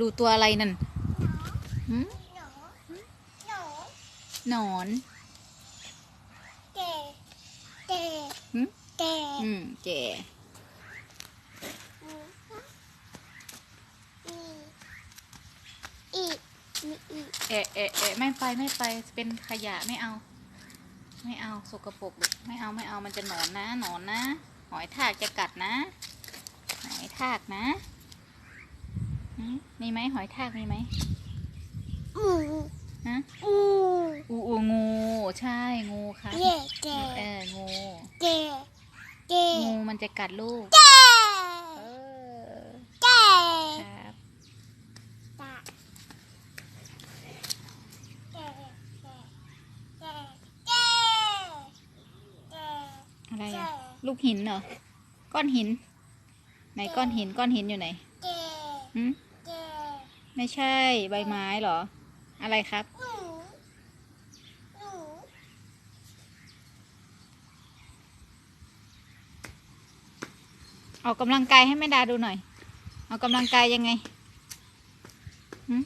ดูตัวอะไรนั่นหืมหนูหนูหนอนเจเจหืมเจอืมเจอีกมีอีกเอะเอะเอะไม่ไปไม่ไปเป็นขยะไม่เอา ไม่เอาสกปรกไม่เอาไม่เอามันจะหนอนนะ หนอนนะ หอยทากจะกัดนะ หอยทากนะ มมีไหมหอยทากมีไหมอูฮะอูอูอูงูใช่งูครับเจเจเอองูเจเจงูมันจะกัดลูกเจเออเจครับตาเจเจเจเจเจอะไรอะลูกหินเหรอก้อนหินไหนก้อนหินก้อนหินอยู่ไหนเจหืมเจ ไม่ใช่ใบไม้เหรอ อะไรครับ ออกกำลังกายให้แม่ดาดูหน่อย ออกกำลังกายยังไงหืม